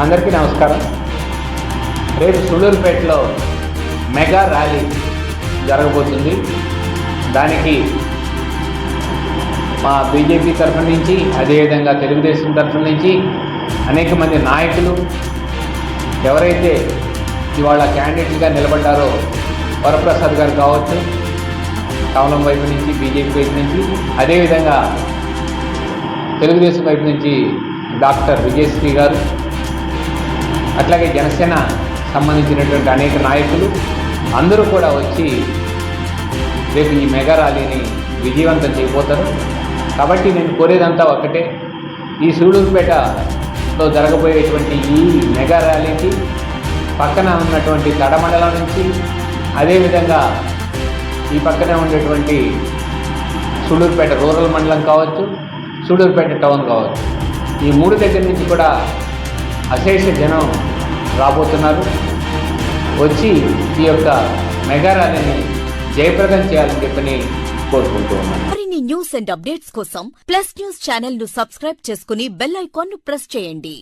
అందరికీ నమస్కారం. రేపు సూళ్ళూరుపేటలో మెగా ర్యాలీ జరగబోతుంది. దానికి మా బీజేపీ తరఫు నుంచి అదేవిధంగా తెలుగుదేశం తరఫు నుంచి అనేక మంది నాయకులు ఎవరైతే ఇవాళ క్యాండిడేట్గా నిలబడ్డారో వరప్రసాద్ గారు కావచ్చు కమలం వైపు నుంచి బీజేపీ వైపు నుంచి అదేవిధంగా తెలుగుదేశం వైపు నుంచి డాక్టర్ విజయశ్రీ గారు అట్లాగే జనసేన సంబంధించినటువంటి అనేక నాయకులు అందరూ కూడా వచ్చి రేపు ఈ మెగా ర్యాలీని విజయవంతం చేయబోతారు. కాబట్టి నేను కోరేదంతా ఒకటే ఈ సూళ్ళూరుపేటలో జరగబోయేటువంటి ఈ మెగా ర్యాలీకి పక్కన ఉన్నటువంటి తడమండలం నుంచి అదేవిధంగా ఈ పక్కనే ఉండేటువంటి సూడూరుపేట రూరల్ మండలం కావచ్చు సూడూరుపేట టౌన్ కావచ్చు. ఈ మూడు దగ్గర నుంచి కూడా అశేష జనం రాబోతున్నారు. వచ్చి ఈ యొక్క మెగా ర్యాలీని జయప్రదం చేయాలని చెప్పని కోరుకుంటూ ఉన్నాను. మరిన్ని న్యూస్ అండ్ అప్డేట్స్ కోసం ప్లస్ న్యూస్ ఛానల్ను సబ్స్క్రైబ్ చేసుకుని బెల్ ఐకాన్ను ప్రెస్ చేయండి.